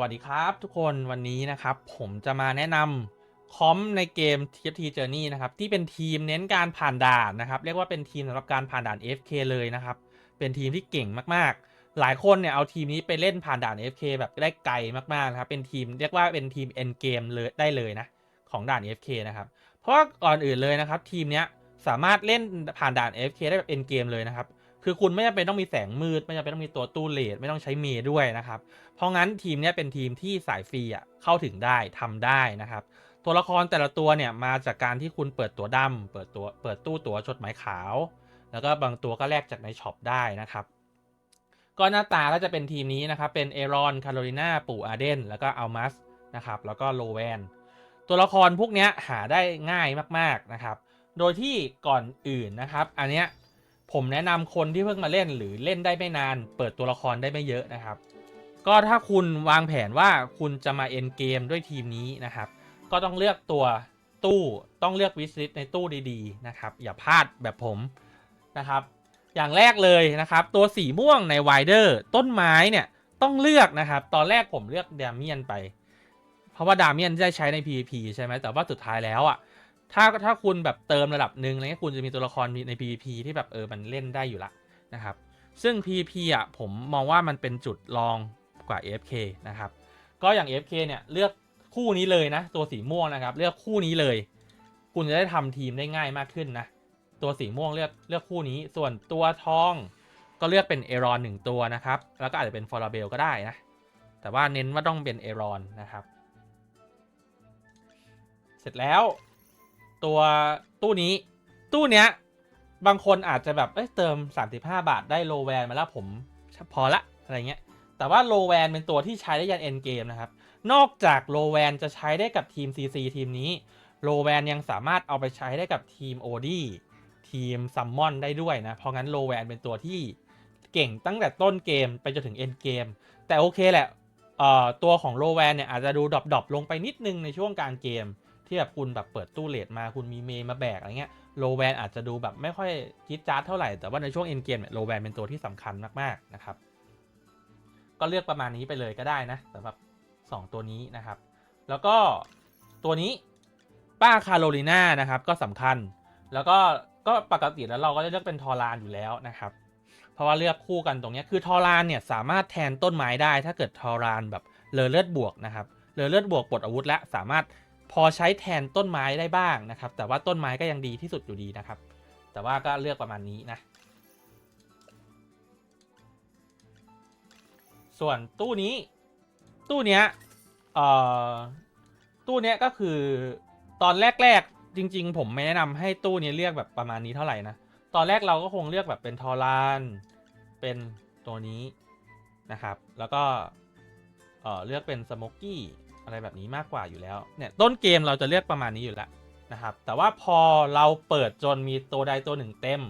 วัสดีครับทุกคนวันนี้นะครับผมจะมาแนะนำคอมในเกม TFT Journey นะครับที่เป็นทีมเน้นการผ่านด่านนะครับ เรียกว่าเป็นทีมสำหรับการผ่านด่าน FK เลยนะครับ เป็นทีมที่เก่งมากๆ หลายคนเนี่ยเอาทีมนี้ไปเล่นผ่านด่าน FK แบบได้ไกลมากๆนะครับเป็นทีมเรียกว่าเป็นทีม end game เลยได้เลยนะของด่าน FK นะครับเพราะว่าก่อนอื่นเลยนะครับทีมเนี้ยสามารถเล่นผ่านด่าน FK ได้แบบ end game เลยนะครับ คือคุณไม่จำเป็นต้องมีแสงมืด ไม่จำเป็นต้องมีตัวตู้เลดไม่ต้องใช้เมย์ด้วยนะครับ เพราะงั้นทีมนี้เป็นทีมที่สายฟรีอะเข้าถึงได้ทำได้นะครับ ตัวละครแต่ละตัวเนี่ยมาจากการที่คุณเปิดตัวดำเปิดตัวเปิดตู้ตัวจดหมายขาว แล้วก็บางตัวก็แลกจากในช็อปได้นะครับก็หน้าตาก็จะเป็นทีมนี้นะครับ เป็นเอรอน คาโรลินาปู่อาเดน แล้วก็อัลมัสนะครับ แล้วก็โลแวน ตัวละครพวกเนี้ยหาได้ง่ายมาก ๆ นะครับ โดยที่ก่อนอื่นนะครับ อันเนี้ย ผมแนะนำคนที่เพิ่งมาเล่นหรือเล่นได้ไม่นาน เปิดตัวละครได้ไม่เยอะนะครับ ก็ถ้าคุณวางแผนว่าคุณจะมาเอ็นเกมด้วยทีมนี้นะครับ ก็ต้องเลือกตัวตู้ต้องเลือกวิสลิตในตู้ดีๆนะครับ อย่าพลาดแบบผมนะครับ อย่างแรกเลยนะครับ ตัวสีม่วงในไวเดอร์ต้นไม้เนี่ยต้องเลือกนะครับ ตอนแรกผมเลือกดาเมียนไป เพราะว่าดาเมียนได้ใช้ใน PVP ใช่ไหมแต่ว่าสุดท้ายแล้วอะ ถ้าถ้าคุณแบบเติมระดับหนึ่งอะไรเงี้ยคุณจะมีตัวละครใน PVP ที่แบบเออมันเล่นได้อยู่ละนะครับ ซึ่ง PVP อะผมมองว่ามันเป็นจุดรองกว่า AFK นะครับ ก็อย่าง AFK เนี่ยเลือกคู่นี้เลยนะ ตัวสีม่วงนะครับ เลือกคู่นี้เลย คุณจะได้ทำทีมได้ง่ายมากขึ้นนะ ตัวสีม่วงเลือกเลือกคู่นี้ ส่วนตัวทอง ก็เลือกเป็นเอรอนหนึ่งตัวนะครับ แล้วก็อาจจะเป็นฟอร์เบลก็ได้นะ แต่ว่าเน้นว่าต้องเป็นเอรอนนะครับ เสร็จแล้ว ตัวตู้นี้ ตู้เนี้ย บางคนอาจจะแบบเอ้ยเติม 35 บาทได้โลแวนมาแล้วผมพอละอะไรเงี้ย แต่ว่าโลแวนเป็นตัวที่ใช้ได้ยันเอ็นเกมนะครับ นอกจากโลแวนจะใช้ได้กับทีม CC ทีมนี้โลแวนยังสามารถเอาไปใช้ได้กับทีม OD ทีมซัมมอนได้ด้วยนะ เพราะงั้นโลแวนเป็นตัวที่เก่งตั้งแต่ต้นเกมไปจนถึงเอ็นเกม แต่โอเคแหละเอ่อตัวของโลแวนเนี่ยอาจจะดูดรอปๆลงไปนิดนึงในช่วงกลางเกม ที่แบบคุณแบบเปิดตู้เลดมาคุณมีเมย์มาแบกอะไรเงี้ยโลแวนอาจจะดูแบบไม่ค่อยจิ๊ดจ๊าดเท่าไหร่ แต่ว่าในช่วงเอ็นเกมเนี่ยโลแวนเป็นตัวที่สำคัญมากๆนะครับ ก็เลือกประมาณนี้ไปเลยก็ได้นะสำหรับ 2 ตัวนี้นะครับ แล้วก็ตัวนี้ป้าคาโรลิน่านะครับก็สำคัญ แล้วก็ก็ปกติแล้วเราก็จะเลือกเป็นทอรานอยู่แล้วนะครับ เพราะว่าเลือกคู่กันตรงนี้คือทอรานเนี่ยสามารถแทนต้นไม้ได้ ถ้าเกิดทอรานแบบเลอเลือดบวกนะครับเลอเลือดบวกปลดอาวุธและสามารถ พอใช้แทนต้นไม้ได้บ้างนะครับ แต่ว่าต้นไม้ก็ยังดีที่สุดอยู่ดีนะครับ แต่ว่าก็เลือกประมาณนี้นะ ส่วนตู้นี้ ตู้เนี้ยเอ่อตู้เนี้ยก็คือตอนแรกๆจริง ๆ ผมไม่แนะนำให้ตู้นี้เลือกแบบประมาณนี้เท่าไหร่นะตอนแรกเราก็คงเลือกแบบเป็นทอรานเป็นตัวนี้นะครับ แล้วก็เอ่อเลือกเป็นสโมกกี้ อะไรแบบนี้มากกว่าอยู่แล้วเนี่ยต้นเกมเราจะเลือกประมาณนี้อยู่แล้วนะครับแต่ว่าพอเราเปิดจนมีตัวใดตัวหนึ่งเต็ม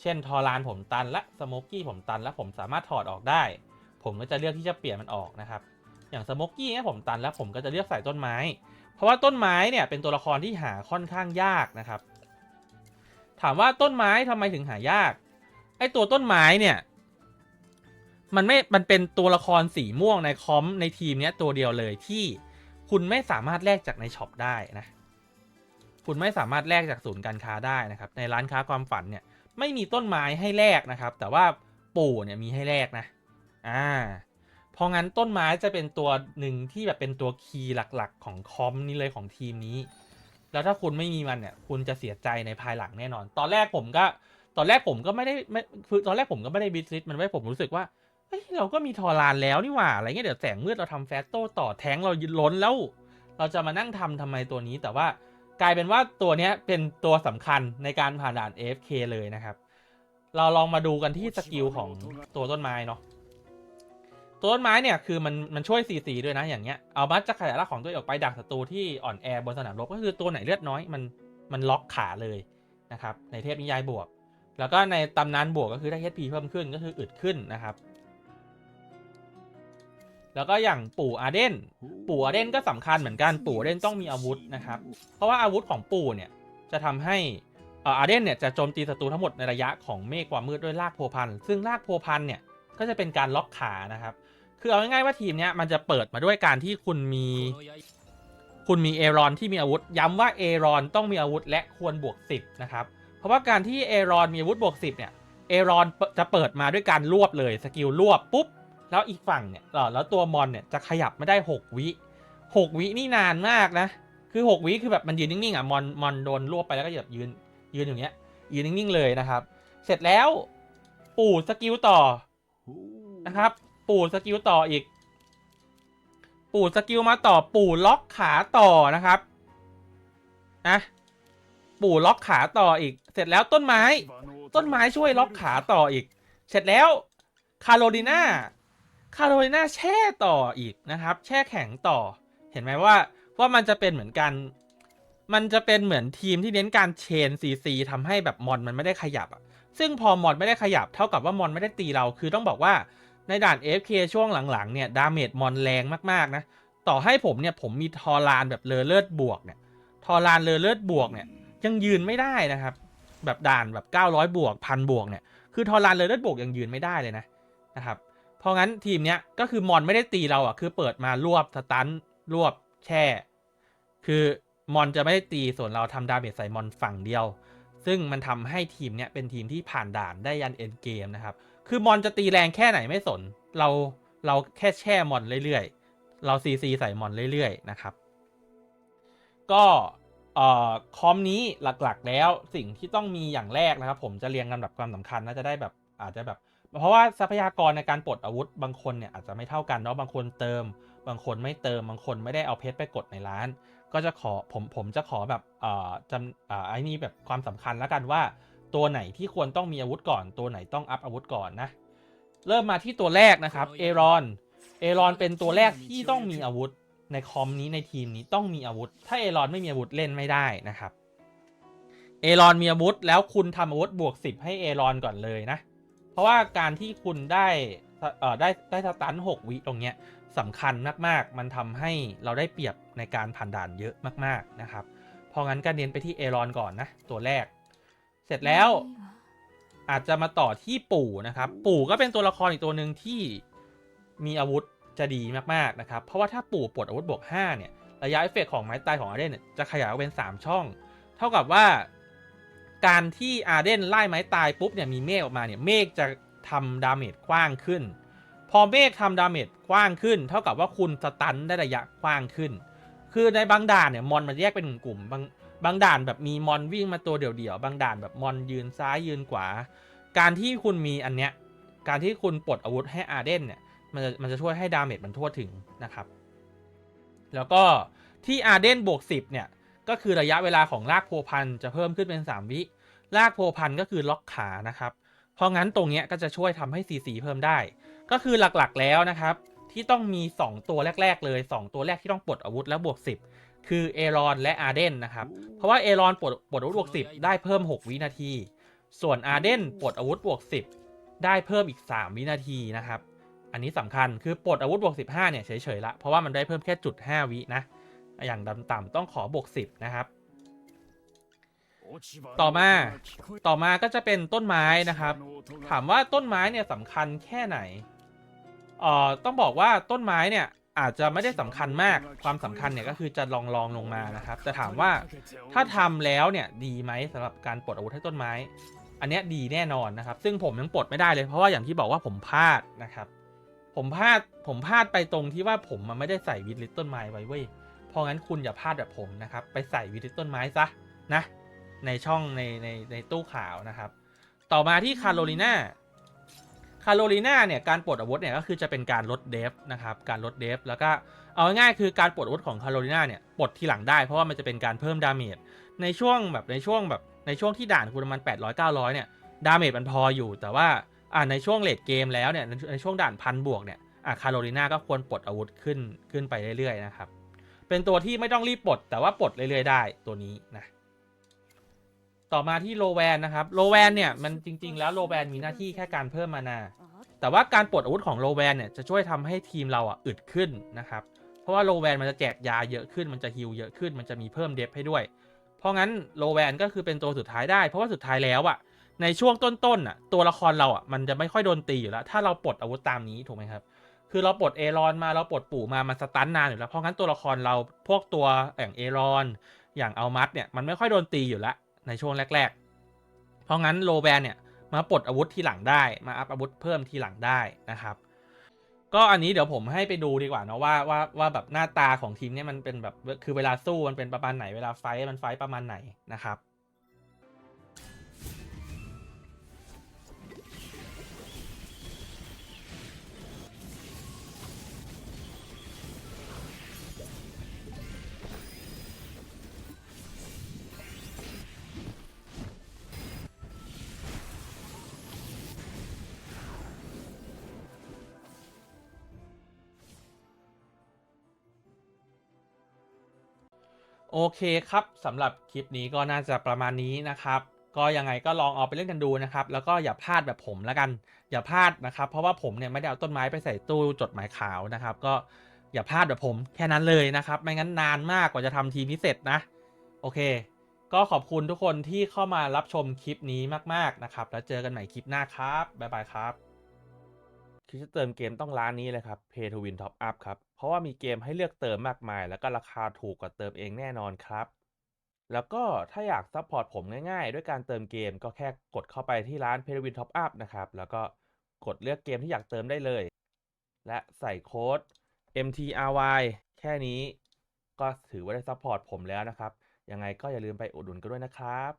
เช่นทอรานผมตันและสโมกกี้ผมตัน และผมสามารถถอดออกได้ ผมก็จะเลือกที่จะเปลี่ยนมันออกนะครับอย่างสโมกกี้เนี่ยผมตันแล้วผมก็จะเลือกใส่ต้นไม้ เพราะว่าต้นไม้เนี่ยเป็นตัวละครที่หาค่อนข้างยากนะครับ ถามว่าต้นไม้ทำไมถึงหายากไอตัวต้นไม้เนี่ยมันไม่ มันเป็นตัวละครสีม่วงในคอมในทีมเนี้ยตัวเดียวเลยที่ คุณไม่สามารถแลกจากในช็อปได้นะ คุณไม่สามารถแลกจากศูนย์การค้าได้นะครับ ในร้านค้าความฝันเนี่ยไม่มีต้นไม้ให้แลกนะครับ แต่ว่าปู่เนี่ยมีให้แลกนะ อ่า เพราะงั้นต้นไม้จะเป็นตัวหนึ่งที่แบบเป็นตัวคีย์หลักๆ ของคอมนี่เลยของทีมนี้ แล้วถ้าคุณไม่มีมันเนี่ย คุณจะเสียใจในภายหลังแน่นอน ตอนแรกผมก็ ตอนแรกผมก็ไม่ได้ไม่คือตอนแรกผมก็ไม่ได้บิสซิสมันไว้ผมรู้สึกว่า เฮ้ยเราก็มีทอรานแล้วนี่หว่าอะไรเงี้ยเดี๋ยวแสงมืดเราทำแฟตโต้ต่อแทงเราล้นแล้ว เราจะมานั่งทำทำไมตัวนี้แต่ว่ากลายเป็นว่าตัวเนี้ยเป็นตัวสำคัญในการผ่านด่าน AFK เลยนะครับ เราลองมาดูกันที่สกิลของตัวต้นไม้เนาะตัวต้นไม้เนี่ยคือมันมันช่วย CC ด้วยนะอย่างเงี้ยเอาบัตจะขยายร่างของตัวเองออกไปดักศัตรูที่อ่อนแอบนสนามรบก็คือตัวไหนเลือดน้อยมันมันล็อกขาเลยนะครับในเทพนิยายบวก แล้วก็ในตำนานบวกก็คือได้ HP เพิ่มขึ้นก็คืออึดขึ้นนะครับ แล้วก็อย่างปู่อาเดน ปู่อาเดนก็สำคัญเหมือนกัน ปู่อาเดนต้องมีอาวุธนะครับ เพราะว่าอาวุธของปู่เนี่ยจะทำให้อาเดนเนี่ยจะโจมตีศัตรูทั้งหมดในระยะของเมฆความมืดด้วยลากโพพัน ซึ่งลากโพพันเนี่ยก็จะเป็นการล็อกขานะครับ คือเอาง่ายๆว่าทีมเนี้ยมันจะเปิดมาด้วยการที่คุณมี คุณมีเอรอนที่มีอาวุธ ย้ำว่าเอรอนต้องมีอาวุธและควรบวก 10 นะครับ เพราะว่าการที่เอรอนมีอาวุธบวก 10เนี่ย เอรอนจะเปิดมาด้วยการรวบเลยสกิลรวบปุ๊บ แล้วอีกฝั่งเนี่ยเอ่อแล้วตัวมอนเนี่ยจะขยับไม่ได้ 6 วิ6วินี่นานมากนะ คือ 6วิคือแบบมันยืนนิ่งๆอะมอนมอนโดนรวบไปแล้วก็แบบยืนยืนอย่างเงี้ยยืนนิ่งๆเลยนะครับ เสร็จแล้วปู่สกิลต่อนะครับ ปู่สกิลต่ออีก ปู่สกิลมาต่อปู่ล็อกขาต่อนะครับนะปู่ล็อกขาต่ออีก เสร็จแล้วต้นไม้ ต้นไม้ช่วยล็อกขาต่ออีก เสร็จแล้วคาโรลิน่า คาโรลิน่าแช่ต่ออีกนะครับ แช่แข็งต่อ เห็นไหมว่าว่ามันจะเป็นเหมือนกัน มันจะเป็นเหมือนทีมที่เน้นการเชนซีซีทำให้แบบมอนมันไม่ได้ขยับอะซึ่งพอมอนไม่ได้ขยับเท่ากับว่ามอนไม่ได้ตีเรา คือต้องบอกว่าในด่าน AFK ช่วงหลังๆเนี่ยดาเมจมอนแรงมากๆนะต่อให้ผมเนี่ยผมมีทอรานแบบเลอเลิศบวกเนี่ยทอรานเลอเลิศบวกเนี่ยยังยืนไม่ได้นะครับ แบบด่านแบบ 900 บวกพันบวกเนี่ยคือทอรานเลอเลิศบวกยังยืนไม่ได้เลยนะนะครับ เพราะงั้นทีมเนี้ยก็คือมอนไม่ได้ตีเราอะ คือเปิดมารวบสตันรวบแช่ คือมอนจะไม่ได้ตีส่วนเราทำดาเมจใส่มอนฝั่งเดียว ซึ่งมันทำให้ทีมเนี้ยเป็นทีมที่ผ่านด่านได้ยันเอ็นเกมนะครับ คือมอนจะตีแรงแค่ไหนไม่สน เราเราแค่แช่มอนเรื่อยๆ เราซีซีใส่มอนเรื่อยๆนะครับ ก็เอ่อคอมนี้หลักๆแล้วสิ่งที่ต้องมีอย่างแรกนะครับ ผมจะเรียงลำดับความสำคัญน่าจะได้แบบอาจจะแบบ เพราะว่าทรัพยากรในการปลดอาวุธบางคนเนี่ยอาจจะไม่เท่ากันเนาะบางคนเติม บางคนไม่เติมบางคนไม่ได้เอาเพชรไปกดในร้าน ก็จะขอผมผมจะขอแบบเอ่อจำเอ่อไอ้นี่แบบความสำคัญแล้วกันว่า ตัวไหนที่ควรต้องมีอาวุธก่อน ตัวไหนต้องอัพอาวุธก่อนนะเริ่มมาที่ตัวแรกนะครับเอรอนเอรอนเป็นตัวแรกที่ต้องมีอาวุธในคอมนี้ในทีมนี้ต้องมีอาวุธ ถ้าเอรอนไม่มีอาวุธเล่นไม่ได้นะครับเอรอนมีอาวุธแล้วคุณทำอาวุธบวก 10 ให้เอรอนก่อนเลยนะเพ ราะว่าการที่คุณได้เอ่อได้ได้สตัน6วิตรงเนี้ยสำคัญมากๆ มันทำให้เราได้เปรียบในการผ่านด่านเยอะมากๆนะครับ เพราะงั้นก็เน้นไปที่เอรอนก่อนนะ ตัวแรก เสร็จแล้วอาจจะมาต่อที่ปู่นะครับ ปู่ก็เป็นตัวละครอีกตัวหนึ่งที่มีอาวุธจะดีมากๆนะครับ เพราะว่าถ้าปู่ปลดอาวุธบวก5เนี่ย ระยะเอฟเฟกต์ของไม้ตายของอาร์เดนเนี่ยจะขยายออกเป็น 3 ช่อง เท่ากับว่า การที่อาเดนไล่ไม้ตายปุ๊บเนี่ยมีเมฆออกมาเนี่ยเมฆจะทำดาเมจกว้างขึ้น พอเมฆทำดาเมจกว้างขึ้น เท่ากับว่าคุณสตันได้ระยะกว้างขึ้น คือในบางด่านเนี่ยมอนมันแยกเป็นกลุ่มบางบางด่านแบบมีมอนวิ่งมาตัวเดี่ยวๆบางด่านแบบมอนยืนซ้ายยืนขวา การที่คุณมีอันเนี้ยการที่คุณปลดอาวุธให้อาเดนเนี่ยมันจะมันจะช่วยให้ดาเมจมันทั่วถึงนะครับ แล้วก็ที่อาเดนบวก10เนี่ย ก็คือระยะเวลาของลากโพพันจะเพิ่มขึ้นเป็น 3 วิลากโพพันก็คือล็อกขานะครับ เพราะงั้นตรงเนี้ยก็จะช่วยทำให้ CC เพิ่มได้ ก็คือหลักๆแล้วนะครับ ที่ต้องมี 2 ตัวแรก ๆ เลย 2 ตัวแรกที่ต้องปลดอาวุธแล้วบวก 10 คือเอรอนและอาร์เดนนะครับ เพราะว่าเอรอนปลดปลดอาวุธบวก 10 ได้เพิ่ม 6 วินาที ส่วนอาร์เดนปลดอาวุธบวก 10 ได้เพิ่มอีก 3 วินาทีนะครับ อันนี้สำคัญคือปลดอาวุธบวก 15เนี่ยเฉยๆละเพราะว่ามันได้เพิ่มแค่จุด5วินะ อย่างต่ำๆต้องขอบวก10 นะครับ ต่อมาต่อมาก็จะเป็นต้นไม้นะครับ ถามว่าต้นไม้เนี่ยสำคัญแค่ไหนเอ่อต้องบอกว่าต้นไม้เนี่ยอาจจะไม่ได้สำคัญมาก ความสำคัญเนี่ยก็คือจะลองลองๆลงมานะครับ แต่ถามว่าถ้าทำแล้วเนี่ยดีไหมสำหรับการปลดอาวุธให้ต้นไม้ อันเนี้ยดีแน่นอนนะครับ ซึ่งผมยังปลดไม่ได้เลยเพราะว่าอย่างที่บอกว่าผมพลาดนะครับ ผมพลาดผมพลาดไปตรงที่ว่าผมมันไม่ได้ใส่วิดลิตต้นไม้ไว้เว้ย เพราะงั้นคุณอย่าพลาดแบบผมนะครับ ไปใส่วิดลิตต้นไม้ซะนะ ในช่องในในในตู้ขาวนะครับ ต่อมาที่คาร์โรลิน่าคาร์โรลิน่าเนี่ยการปลดอาวุธเนี่ยก็คือจะเป็นการลดเดฟนะครับการลดเดฟแล้วก็เอาง่ายๆคือการปลดอาวุธของคาร์โรลิน่าเนี่ยปลดทีหลังได้เพราะว่ามันจะเป็นการเพิ่มดาเมจในช่วงแบบในช่วงแบบในช่วงที่ด่านคุณประมาณ800 900เนี่ยดาเมจมันพออยู่ แต่ว่าอ่าในช่วงเลดเกมแล้วเนี่ยในช่วงด่านพันบวกเนี่ยอ่าคาร์โรลิน่าก็ควรปลดอาวุธขึ้นขึ้นไปเรื่อยๆนะครับ เป็นตัวที่ไม่ต้องรีบปลด แต่ว่าปลดเรื่อยๆได้ตัวนี้นะต่อมาที่โลแวนนะครับโลแวนเนี่ยมันจริง ๆ แล้วโลแวนมีหน้าที่แค่การเพิ่มมานา แต่ว่าการปลดอาวุธของโลแวนเนี่ยจะช่วยทำให้ทีมเราอะอึดขึ้นนะครับเพราะว่าโลแวนมันจะแจกยาเยอะขึ้นมันจะฮิลเยอะขึ้นมันจะมีเพิ่มเดฟให้ด้วย เพราะงั้นโลแวนก็คือเป็นตัวสุดท้ายได้ เพราะว่าสุดท้ายแล้วอะในช่วงต้นๆอะตัวละครเราอะมันจะไม่ค่อยโดนตีอยู่แล้วถ้าเราปลดอาวุธตามนี้ถูกไหมครับ คือเราปลดเอรอนมาเราปลดปู่มามันสตันนานอยู่แล้ว เพราะงั้นตัวละครเราพวกตัวอย่างเอรอนอย่างเอัลมัสเนี่ยมันไม่ค่อยโดนตีอยู่แล้วในช่วงแรก ๆ เพราะงั้นโลแบนเนี่ยมาปลดอาวุธทีหลังได้มาอัพอาวุธเพิ่มทีหลังได้นะครับ ก็อันนี้เดี๋ยวผมให้ไปดูดีกว่าเนาะว่าว่าว่าแบบหน้าตาของทีมเนี่ยมันเป็นแบบคือเวลาสู้มันเป็นประมาณไหนเวลาไฟมันไฟประมาณไหนนะครับ โอเคครับสำหรับคลิปนี้ก็น่าจะประมาณนี้นะครับ ก็ยังไงก็ลองเอาไปเล่นกันดูนะครับ แล้วก็อย่าพลาดแบบผมแล้วกัน อย่าพลาดนะครับ เพราะว่าผมเนี่ยไม่ได้เอาต้นไม้ไปใส่ตู้จดหมายขาวนะครับ ก็อย่าพลาดแบบผมแค่นั้นเลยนะครับ ไม่งั้นนานมากกว่าจะทำทีมนี้เสร็จนะ โอเค ก็ขอบคุณทุกคนที่เข้ามารับชมคลิปนี้มากๆนะครับ แล้วเจอกันใหม่คลิปหน้าครับบ๊ายบายครับคิดจะเติมเกมต้องร้านนี้เลยครับ Pay to Win Top Up ครับ เพราะว่ามีเกมให้เลือกเติมมากมาย แล้วก็ราคาถูกกว่าเติมเองแน่นอนครับ แล้วก็ถ้าอยากซัพพอร์ตผมง่ายๆ ด้วยการเติมเกมก็แค่กดเข้าไปที่ร้าน Pay to Win Top Up นะครับ แล้วก็กดเลือกเกมที่อยากเติมได้เลย และใส่โค้ด MTRY แค่นี้ก็ถือว่าได้ซัพพอร์ตผมแล้วนะครับ ยังไงก็อย่าลืมไปอุดหนุนกันด้วยนะครับ